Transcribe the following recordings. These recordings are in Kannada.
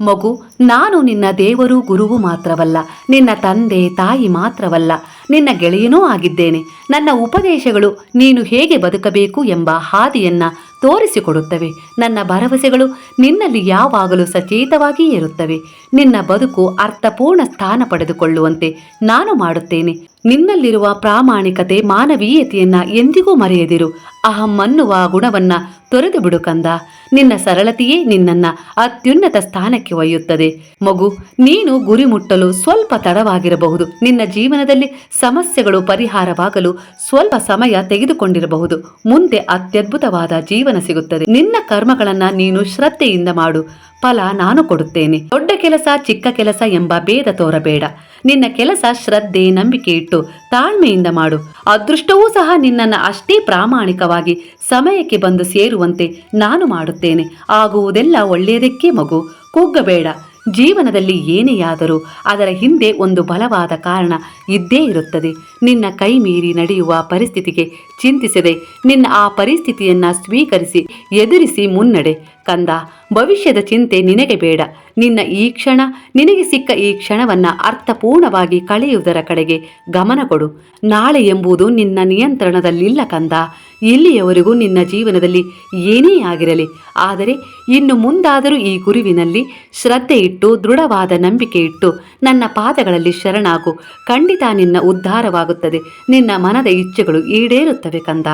ಮಗು, ನಾನು ನಿನ್ನ ದೇವರು ಗುರುವು ಮಾತ್ರವಲ್ಲ, ನಿನ್ನ ತಂದೆ, ತಾಯಿ ಮಾತ್ರವಲ್ಲ, ನಿನ್ನ ಗೆಳೆಯನೂ ಆಗಿದ್ದೇನೆ. ನನ್ನ ಉಪದೇಶಗಳು ನೀನು ಹೇಗೆ ಬದುಕಬೇಕು ಎಂಬ ಹಾದಿಯನ್ನ ತೋರಿಸಿಕೊಡುತ್ತವೆ. ನನ್ನ ಭರವಸೆಗಳು ನಿನ್ನಲ್ಲಿ ಯಾವಾಗಲೂ ಸಚೇತವಾಗಿಯೇ ಇರುತ್ತವೆ. ನಿನ್ನ ಬದುಕು ಅರ್ಥಪೂರ್ಣ ಸ್ಥಾನ ಪಡೆದುಕೊಳ್ಳುವಂತೆ ನಾನು ಮಾಡುತ್ತೇನೆ. ನಿನ್ನಲ್ಲಿರುವ ಪ್ರಾಮಾಣಿಕತೆ ಮಾನವೀಯತೆಯನ್ನ ಎಂದಿಗೂ ಮರೆಯದಿರು. ಅಹಂ ಅನ್ನುವ ಗುಣವನ್ನ ತೊರೆದು ಬಿಡು ಕಂದ. ನಿನ್ನ ಸರಳತೆಯೇ ನಿನ್ನನ್ನ ಅತ್ಯುನ್ನತ ಸ್ಥಾನಕ್ಕೆ ಒಯ್ಯುತ್ತದೆ. ಮಗು, ನೀನು ಗುರಿ ಮುಟ್ಟಲು ಸ್ವಲ್ಪ ತಡವಾಗಿರಬಹುದು. ನಿನ್ನ ಜೀವನದಲ್ಲಿ ಸಮಸ್ಯೆಗಳು ಪರಿಹಾರವಾಗಲು ಸ್ವಲ್ಪ ಸಮಯ ತೆಗೆದುಕೊಂಡಿರಬಹುದು. ಮುಂದೆ ಅತ್ಯದ್ಭುತವಾದ ಜೀವನ ಸಿಗುತ್ತದೆ. ನಿನ್ನ ಕರ್ಮಗಳನ್ನ ನೀನು ಶ್ರದ್ಧೆಯಿಂದ ಮಾಡು. ಫಲ ನಾನು ಕೊಡುತ್ತೇನೆ. ದೊಡ್ಡ ಕೆಲಸ ಚಿಕ್ಕ ಕೆಲಸ ಎಂಬ ಭೇದ ತೋರಬೇಡ. ನಿನ್ನ ಕೆಲಸ ಶ್ರದ್ಧೆ, ನಂಬಿಕೆ ಇಟ್ಟು ತಾಳ್ಮೆಯಿಂದ ಮಾಡು. ಅದೃಷ್ಟವೂ ಸಹ ನಿನ್ನನ್ನು ಅಷ್ಟೇ ಪ್ರಾಮಾಣಿಕವಾಗಿ ಸಮಯಕ್ಕೆ ಬಂದು ಸೇರುವಂತೆ ನಾನು ಮಾಡುತ್ತೇನೆ. ಆಗುವುದೆಲ್ಲ ಒಳ್ಳೆಯದಕ್ಕೆ ಮಗು. ಕುಗ್ಗಬೇಡ ಜೀವನದಲ್ಲಿ ಏನೇ ಆದರೂ ಅದರ ಹಿಂದೆ ಒಂದು ಬಲವಾದ ಕಾರಣ ಇದ್ದೇ ಇರುತ್ತದೆ. ನಿನ್ನ ಕೈ ಮೀರಿ ನಡೆಯುವ ಪರಿಸ್ಥಿತಿಗೆ ಚಿಂತಿಸದೆ ನಿನ್ನ ಆ ಪರಿಸ್ಥಿತಿಯನ್ನ ಸ್ವೀಕರಿಸಿ, ಎದುರಿಸಿ ಮುನ್ನಡೆ. ಕಂದ, ಭವಿಷ್ಯದ ಚಿಂತೆ ನಿನಗೆ ಬೇಡ. ನಿನ್ನ ಈ ಕ್ಷಣ, ನಿನಗೆ ಸಿಕ್ಕ ಈ ಕ್ಷಣವನ್ನ ಅರ್ಥಪೂರ್ಣವಾಗಿ ಕಳೆಯುವುದರ ಕಡೆಗೆ ಗಮನ ಕೊಡು. ನಾಳೆ ಎಂಬುದು ನಿನ್ನ ನಿಯಂತ್ರಣದಲ್ಲಿಲ್ಲ ಕಂದ. ಇಲ್ಲಿಯವರೆಗೂ ನಿನ್ನ ಜೀವನದಲ್ಲಿ ಏನೇ ಆಗಿರಲಿ, ಆದರೆ ಇನ್ನು ಮುಂದಾದರೂ ಈ ಗುರುವಿನಲ್ಲಿ ಶ್ರದ್ಧೆ ಇಟ್ಟು, ದೃಢವಾದ ನಂಬಿಕೆ ಇಟ್ಟು ನನ್ನ ಪಾದಗಳಲ್ಲಿ ಶರಣಾಗು. ಖಂಡಿತ ನಿನ್ನ ಉದ್ಧಾರವಾಗುತ್ತದೆ. ನಿನ್ನ ಮನದ ಇಚ್ಛೆಗಳು ಈಡೇರುತ್ತವೆ. ಕಂದ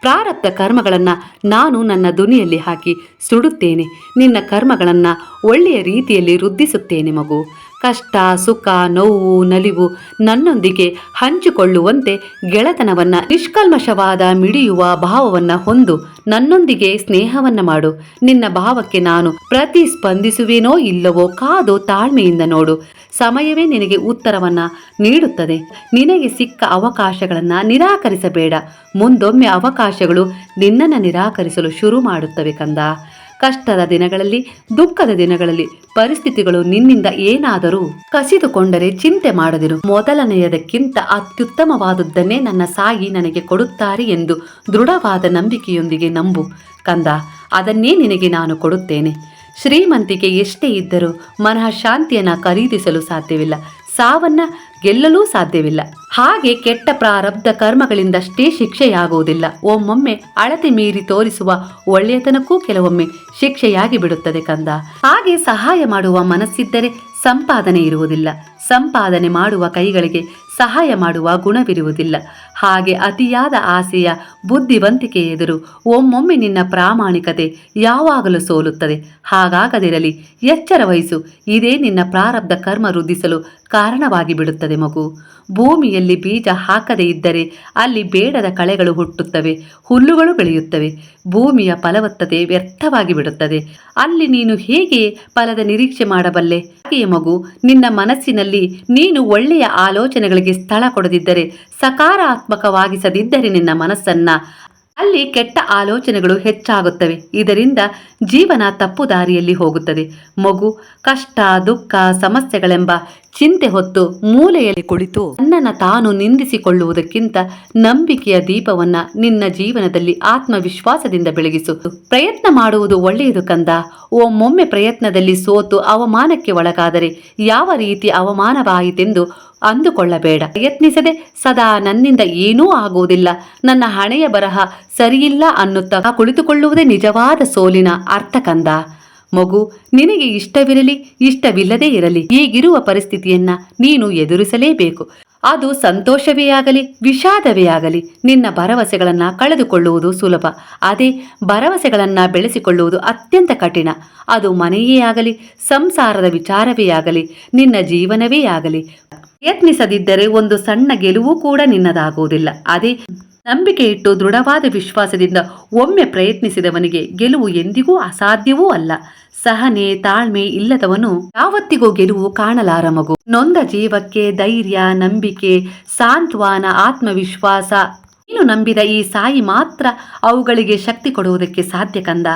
ಪ್ರಾರಬ್ಧ ಕರ್ಮಗಳನ್ನು ನಾನು ನನ್ನ ಧ್ವನಿಯಲ್ಲಿ ಹಾಕಿ ಸುಡುತ್ತೇನೆ. ನಿನ್ನ ಕರ್ಮಗಳನ್ನು ಒಳ್ಳೆಯ ರೀತಿಯಲ್ಲಿ ವೃದ್ಧಿಸುತ್ತೇನೆ ಮಗು. ಕಷ್ಟ, ಸುಖ, ನೋವು, ನಲಿವು ನನ್ನೊಂದಿಗೆ ಹಂಚಿಕೊಳ್ಳುವಂತೆ ಗೆಳೆತನವನ್ನು, ನಿಷ್ಕಲ್ಮಶವಾದ ಮಿಡಿಯುವ ಭಾವವನ್ನ ಹೊಂದು ನನ್ನೊಂದಿಗೆ ಸ್ನೇಹವನ್ನ ಮಾಡು. ನಿನ್ನ ಭಾವಕ್ಕೆ ನಾನು ಪ್ರತಿಸ್ಪಂದಿಸುವೇನೋ ಇಲ್ಲವೋ ಕಾದು ತಾಳ್ಮೆಯಿಂದ ನೋಡು. ಸಮಯವೇ ನಿನಗೆ ಉತ್ತರವನ್ನ ನೀಡುತ್ತದೆ. ನಿನಗೆ ಸಿಕ್ಕ ಅವಕಾಶಗಳನ್ನ ನಿರಾಕರಿಸಬೇಡ. ಮುಂದೊಮ್ಮೆ ಅವಕಾಶಗಳು ನಿನ್ನನ್ನು ನಿರಾಕರಿಸಲು ಶುರು ಮಾಡುತ್ತವೆ ಕಂದ. ಕಷ್ಟದ ದಿನಗಳಲ್ಲಿ, ದುಃಖದ ದಿನಗಳಲ್ಲಿ ಪರಿಸ್ಥಿತಿಗಳು ನಿನ್ನಿಂದ ಏನಾದರೂ ಕಸಿದುಕೊಂಡರೆ ಚಿಂತೆ ಮಾಡದಿರು. ಮೊದಲನೆಯದಕ್ಕಿಂತ ಅತ್ಯುತ್ತಮವಾದದ್ದನ್ನೇ ನನ್ನ ಸಾಯಿ ನನಗೆ ಕೊಡುತ್ತಾರೆ ಎಂದು ದೃಢವಾದ ನಂಬಿಕೆಯೊಂದಿಗೆ ನಂಬು ಕಂದ. ಅದನ್ನೇ ನಿನಗೆ ನಾನು ಕೊಡುತ್ತೇನೆ. ಶ್ರೀಮಂತಿಕೆ ಎಷ್ಟೇ ಇದ್ದರೂ ಮನಃ ಶಾಂತಿಯನ್ನ ಖರೀದಿಸಲು ಸಾಧ್ಯವಿಲ್ಲ. ಸಾವನ್ನ ಗೆಲ್ಲಲೂ ಸಾಧ್ಯವಿಲ್ಲ. ಹಾಗೆ ಕೆಟ್ಟ ಪ್ರಾರಬ್ಧ ಕರ್ಮಗಳಿಂದಷ್ಟೇ ಶಿಕ್ಷೆಯಾಗುವುದಿಲ್ಲ. ಒಮ್ಮೊಮ್ಮೆ ಅಳತೆ ಮೀರಿ ತೋರಿಸುವ ಒಳ್ಳೆಯತನಕ್ಕೂ ಕೆಲವೊಮ್ಮೆ ಶಿಕ್ಷೆಯಾಗಿ ಬಿಡುತ್ತದೆ ಕಂದ. ಹಾಗೆ ಸಹಾಯ ಮಾಡುವ ಮನಸ್ಸಿದ್ದರೆ ಸಂಪಾದನೆ ಇರುವುದಿಲ್ಲ. ಸಂಪಾದನೆ ಮಾಡುವ ಕೈಗಳಿಗೆ ಸಹಾಯ ಮಾಡುವ ಗುಣವಿರುವುದಿಲ್ಲ. ಹಾಗೆ ಅತಿಯಾದ ಆಸೆಯ ಬುದ್ಧಿವಂತಿಕೆ ಎದುರು ಒಮ್ಮೊಮ್ಮೆ ನಿನ್ನ ಪ್ರಾಮಾಣಿಕತೆ ಯಾವಾಗಲೂ ಸೋಲುತ್ತದೆ. ಹಾಗಾಗದಿರಲಿ, ಎಚ್ಚರ ವಹಿಸು. ಇದೇ ನಿನ್ನ ಪ್ರಾರಬ್ಧ ಕರ್ಮ ವೃದ್ಧಿಸಲು ಕಾರಣವಾಗಿ ಬಿಡುತ್ತದೆ ಮಗು. ಭೂಮಿಯಲ್ಲಿ ಬೀಜ ಹಾಕದೇ ಇದ್ದರೆ ಅಲ್ಲಿ ಬೇಡದ ಕಳೆಗಳು ಹುಟ್ಟುತ್ತವೆ, ಹುಲ್ಲುಗಳು ಬೆಳೆಯುತ್ತವೆ. ಭೂಮಿಯ ಫಲವತ್ತತೆ ವ್ಯರ್ಥವಾಗಿ ಬಿಡುತ್ತದೆ. ಅಲ್ಲಿ ನೀನು ಹೇಗೆ ಫಲದ ನಿರೀಕ್ಷೆ ಮಾಡಬಲ್ಲೆ? ಹಾಗೆಯೇ ಮಗು, ನಿನ್ನ ಮನಸ್ಸಿನಲ್ಲಿ ನೀನು ಒಳ್ಳೆಯ ಆಲೋಚನೆಗಳಿಗೆ ಸ್ಥಳ ಕೊಡದಿದ್ದರೆ, ಸಕಾರಾತ್ಮಕವಾಗಿಸದಿದ್ದರೆ ನಿನ್ನ ಮನಸ್ಸನ್ನ. ಅಲ್ಲಿ ಕೆಟ್ಟ ಆಲೋಚನೆಗಳು ಹೆಚ್ಚಾಗುತ್ತವೆ. ಇದರಿಂದ ಜೀವನ ತಪ್ಪು ದಾರಿಯಲ್ಲಿ ಹೋಗುತ್ತದೆ. ಮಗು, ಕಷ್ಟ, ದುಃಖ, ಸಮಸ್ಯೆಗಳೆಂಬ ಚಿಂತೆ ಹೊತ್ತು ಮೂಲೆಯಲ್ಲಿ ಕುಳಿತು ನನ್ನನ್ನು ತಾನು ನಿಂದಿಸಿಕೊಳ್ಳುವುದಕ್ಕಿಂತ ನಂಬಿಕೆಯ ದೀಪವನ್ನ ನಿನ್ನ ಜೀವನದಲ್ಲಿ ಆತ್ಮವಿಶ್ವಾಸದಿಂದ ಬೆಳಗಿಸು. ಪ್ರಯತ್ನ ಮಾಡುವುದು ಒಳ್ಳೆಯದು ಕಂದ. ಒಮ್ಮೊಮ್ಮೆ ಪ್ರಯತ್ನದಲ್ಲಿ ಸೋತು ಅವಮಾನಕ್ಕೆ ಒಳಗಾದರೆ ಯಾವ ರೀತಿ ಅವಮಾನವಾಯಿತೆಂದು ಅಂದುಕೊಳ್ಳಬೇಡ. ಪ್ರಯತ್ನಿಸದೆ ಸದಾ ನನ್ನಿಂದ ಏನೂ ಆಗುವುದಿಲ್ಲ. ನನ್ನ ಹಣೆಯ ಬರಹ ಸರಿಯಿಲ್ಲ ಅನ್ನುತ್ತಾ ಕುಳಿತುಕೊಳ್ಳುವುದೇ ನಿಜವಾದ ಸೋಲಿನ ಅರ್ಥ ಕಂದ. ಮಗು, ನಿನಗೆ ಇಷ್ಟವಿರಲಿ, ಇಷ್ಟವಿಲ್ಲದೇ ಇರಲಿ. ಈಗಿರುವ ಪರಿಸ್ಥಿತಿಯನ್ನ ನೀನು ಎದುರಿಸಲೇಬೇಕು. ಅದು ಸಂತೋಷವೇ ಆಗಲಿ, ವಿಷಾದವೇ ಆಗಲಿ. ನಿನ್ನ ಭರವಸೆಗಳನ್ನ ಕಳೆದುಕೊಳ್ಳುವುದು ಸುಲಭ. ಅದೇ ಭರವಸೆಗಳನ್ನ ಬೆಳೆಸಿಕೊಳ್ಳುವುದು ಅತ್ಯಂತ ಕಠಿಣ. ಅದು ಮನೆಯೇ ಆಗಲಿ, ಸಂಸಾರದ ವಿಚಾರವೇ ಆಗಲಿ, ನಿನ್ನ ಜೀವನವೇ ಆಗಲಿ. ಯತ್ನಿಸದಿದ್ದರೆ ಒಂದು ಸಣ್ಣ ಗೆಲುವು ಕೂಡ ನಿನ್ನದಾಗುವುದಿಲ್ಲ. ಅದೇ ನಂಬಿಕೆ ಇಟ್ಟು ದೃಢವಾದ ವಿಶ್ವಾಸದಿಂದ ಒಮ್ಮೆ ಪ್ರಯತ್ನಿಸಿದವನಿಗೆ ಗೆಲುವು ಎಂದಿಗೂ ಅಸಾಧ್ಯವೂ ಅಲ್ಲ. ಸಹನೆ, ತಾಳ್ಮೆ ಇಲ್ಲದವನು ಯಾವತ್ತಿಗೂ ಗೆಲುವು ಕಾಣಲಾರ ಮಗು ನೊಂದ ಜೀವಕ್ಕೆ ಧೈರ್ಯ, ನಂಬಿಕೆ, ಸಾಂತ್ವಾನ ಆತ್ಮವಿಶ್ವಾಸ. ನೀನು ನಂಬಿದ ಈ ಸಾಯಿ ಮಾತ್ರ ಅವುಗಳಿಗೆ ಶಕ್ತಿ ಕೊಡುವುದಕ್ಕೆ ಸಾಧ್ಯ ಕಂದ.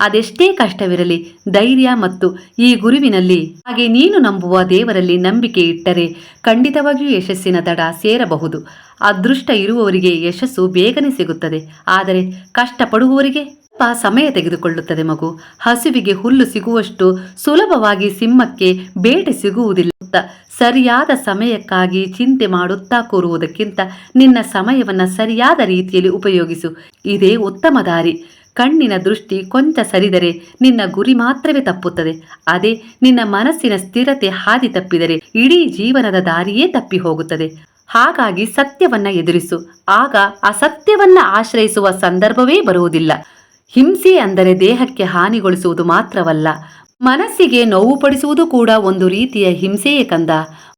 ಅದೆಷ್ಟೇ ಕಷ್ಟವಿರಲಿ, ಧೈರ್ಯ ಮತ್ತು ಈ ಗುರುವಿನಲ್ಲಿ ಹಾಗೆ ನೀನು ನಂಬುವ ದೇವರಲ್ಲಿ ನಂಬಿಕೆ ಇಟ್ಟರೆ ಖಂಡಿತವಾಗಿಯೂ ಯಶಸ್ಸಿನ ದಡ ಸೇರಬಹುದು. ಅದೃಷ್ಟ ಇರುವವರಿಗೆ ಯಶಸ್ಸು ಬೇಗನೆ ಸಿಗುತ್ತದೆ. ಆದರೆ ಕಷ್ಟಪಡುವವರಿಗೆ ಸ್ವಲ್ಪ ಸಮಯ ತೆಗೆದುಕೊಳ್ಳುತ್ತದೆ ಮಗು. ಹಸುವಿಗೆ ಹುಲ್ಲು ಸಿಗುವಷ್ಟು ಸುಲಭವಾಗಿ ಸಿಂಹಕ್ಕೆ ಬೇಟೆ ಸಿಗುವುದಿಲ್ಲ. ಸರಿಯಾದ ಸಮಯಕ್ಕಾಗಿ ಚಿಂತೆ ಮಾಡುತ್ತಾ ಕೂರುವುದಕ್ಕಿಂತ ನಿನ್ನ ಸಮಯವನ್ನ ಸರಿಯಾದ ರೀತಿಯಲ್ಲಿ ಉಪಯೋಗಿಸು. ಇದೇ ಉತ್ತಮ ದಾರಿ. ಕಣ್ಣಿನ ದೃಷ್ಟಿ ಕೊಂಚ ಸರಿದರೆ ನಿನ್ನ ಗುರಿ ಮಾತ್ರವೇ ತಪ್ಪುತ್ತದೆ. ಅದೇ ನಿನ್ನ ಮನಸ್ಸಿನ ಸ್ಥಿರತೆ ಹಾದಿ ತಪ್ಪಿದರೆ ಇಡೀ ಜೀವನದ ದಾರಿಯೇ ತಪ್ಪಿ ಹೋಗುತ್ತದೆ. ಹಾಗಾಗಿ ಸತ್ಯವನ್ನ ಎದುರಿಸು. ಆಗ ಅಸತ್ಯವನ್ನ ಆಶ್ರಯಿಸುವ ಸಂದರ್ಭವೇ ಬರುವುದಿಲ್ಲ. ಹಿಂಸೆ ಅಂದರೆ ದೇಹಕ್ಕೆ ಹಾನಿಗೊಳಿಸುವುದು ಮಾತ್ರವಲ್ಲ, ಮನಸ್ಸಿಗೆ ನೋವು ಪಡಿಸುವುದು ಕೂಡ ಒಂದು ರೀತಿಯ ಹಿಂಸೆಯೇ ಕಂದ.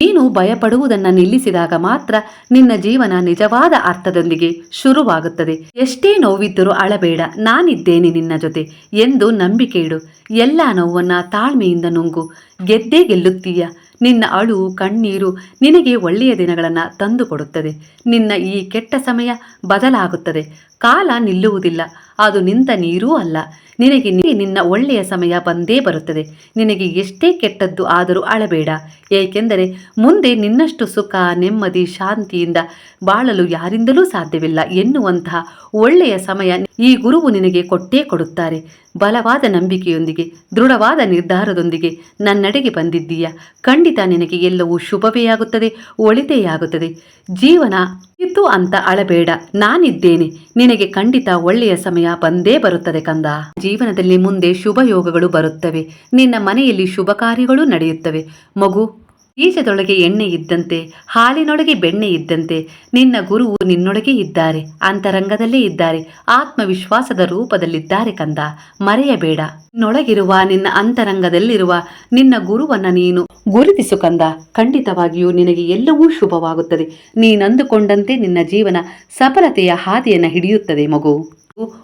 ನೀನು ಭಯಪಡುವುದನ್ನ ನಿಲ್ಲಿಸಿದಾಗ ಮಾತ್ರ ನಿನ್ನ ಜೀವನ ನಿಜವಾದ ಅರ್ಥದೊಂದಿಗೆ ಶುರುವಾಗುತ್ತದೆ. ಎಷ್ಟೇ ನೋವಿದ್ದರೂ ಅಳಬೇಡ, ನಾನಿದ್ದೇನೆ ನಿನ್ನ ಜೊತೆ ಎಂದು ನಂಬಿಕೆ ಇಡು. ಎಲ್ಲ ನೋವನ್ನ ತಾಳ್ಮೆಯಿಂದ ನುಂಗು. ಗೆದ್ದೇ ಗೆಲ್ಲುತ್ತೀಯ. ನಿನ್ನ ಅಳು ಕಣ್ಣೀರು ನಿನಗೆ ಒಳ್ಳೆಯ ದಿನಗಳನ್ನು ತಂದುಕೊಡುತ್ತದೆ. ನಿನ್ನ ಈ ಕೆಟ್ಟ ಸಮಯ ಬದಲಾಗುತ್ತದೆ. ಕಾಲ ನಿಲ್ಲುವುದಿಲ್ಲ, ಅದು ನಿಂತ ನೀರೂ ಅಲ್ಲ. ನಿನಗೆ ನಿನ್ನ ಒಳ್ಳೆಯ ಸಮಯ ಬಂದೇ ಬರುತ್ತದೆ. ನಿನಗೆ ಎಷ್ಟೇ ಕೆಟ್ಟದ್ದು ಆದರೂ ಅಳಬೇಡ. ಏಕೆಂದರೆ ಮುಂದೆ ನಿನ್ನಷ್ಟು ಸುಖ, ನೆಮ್ಮದಿ, ಶಾಂತಿಯಿಂದ ಬಾಳಲು ಯಾರಿಂದಲೂ ಸಾಧ್ಯವಿಲ್ಲ ಎನ್ನುವಂತಹ ಒಳ್ಳೆಯ ಸಮಯ ಈ ಗುರುವು ನಿನಗೆ ಕೊಟ್ಟೇ ಕೊಡುತ್ತಾರೆ. ಬಲವಾದ ನಂಬಿಕೆಯೊಂದಿಗೆ, ದೃಢವಾದ ನಿರ್ಧಾರದೊಂದಿಗೆ ನನ್ನಡೆಗೆ ಬಂದಿದ್ದೀಯ? ಖಂಡಿತ ನಿನಗೆ ಎಲ್ಲವೂ ಶುಭವೇ ಆಗುತ್ತದೆ, ಒಳಿತೇ ಆಗುತ್ತದೆ. ಜೀವನ ಇತ್ತು ಅಂತ ಅಳಬೇಡ, ನಾನಿದ್ದೇನೆ. ನಿನಗೆ ಖಂಡಿತ ಒಳ್ಳೆಯ ಸಮಯ ಬಂದೇ ಬರುತ್ತದೆ ಕಂದ. ಜೀವನದಲ್ಲಿ ಮುಂದೆ ಶುಭ ಯೋಗಗಳು ಬರುತ್ತವೆ. ನಿನ್ನ ಮನೆಯಲ್ಲಿ ಶುಭ ಕಾರ್ಯಗಳು ನಡೆಯುತ್ತವೆ. ಮಗು ಬೀಜದೊಳಗೆ ಎಣ್ಣೆ ಇದ್ದಂತೆ, ಹಾಲಿನೊಳಗೆ ಬೆಣ್ಣೆ ಇದ್ದಂತೆ, ನಿನ್ನ ಗುರುವು ನಿನ್ನೊಳಗೆ ಇದ್ದಾರೆ, ಅಂತರಂಗದಲ್ಲೇ ಇದ್ದಾರೆ, ಆತ್ಮವಿಶ್ವಾಸದ ರೂಪದಲ್ಲಿದ್ದಾರೆ ಕಂದ, ಮರೆಯಬೇಡ. ನಿನ್ನೊಳಗಿರುವ, ನಿನ್ನ ಅಂತರಂಗದಲ್ಲಿರುವ, ನಿನ್ನ ಗುರುವನ್ನ ನೀನು ಗುರುತಿಸು ಕಂದ, ಖಂಡಿತವಾಗಿಯೂ ನಿನಗೆ ಎಲ್ಲವೂ ಶುಭವಾಗುತ್ತದೆ. ನೀನಂದುಕೊಂಡಂತೆ ನಿನ್ನ ಜೀವನ ಸಫಲತೆಯ ಹಾದಿಯನ್ನು ಹಿಡಿಯುತ್ತದೆ ಮಗು.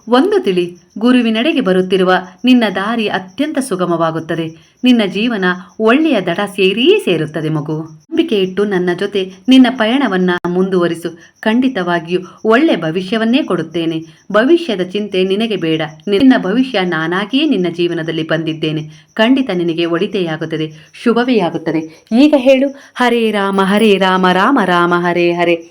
ಒಂದು ತಿಳಿ, ಗುರುವಿನೆಡೆಗೆ ಬರುತ್ತಿರುವ ನಿನ್ನ ದಾರಿ ಅತ್ಯಂತ ಸುಗಮವಾಗುತ್ತದೆ. ನಿನ್ನ ಜೀವನ ಒಳ್ಳೆಯ ದಡ ಸೇರಿಯೇ ಸೇರುತ್ತದೆ ಮಗು. ನಂಬಿಕೆ ಇಟ್ಟು ನನ್ನ ಜೊತೆ ನಿನ್ನ ಪಯಣವನ್ನ ಮುಂದುವರಿಸು. ಖಂಡಿತವಾಗಿಯೂ ಒಳ್ಳೆ ಭವಿಷ್ಯವನ್ನೇ ಕೊಡುತ್ತೇನೆ. ಭವಿಷ್ಯದ ಚಿಂತೆ ನಿನಗೆ ಬೇಡ. ನಿನ್ನ ಭವಿಷ್ಯ ನಾನಾಗಿಯೇ ನಿನ್ನ ಜೀವನದಲ್ಲಿ ಬಂದಿದ್ದೇನೆ. ಖಂಡಿತ ನಿನಗೆ ಒಳಿತೆಯಾಗುತ್ತದೆ, ಶುಭವೇ ಆಗುತ್ತದೆ. ಈಗ ಹೇಳು, ಹರೇ ರಾಮ ಹರೇ ರಾಮ ರಾಮ ರಾಮ, ಹರೇ ಹರೇ.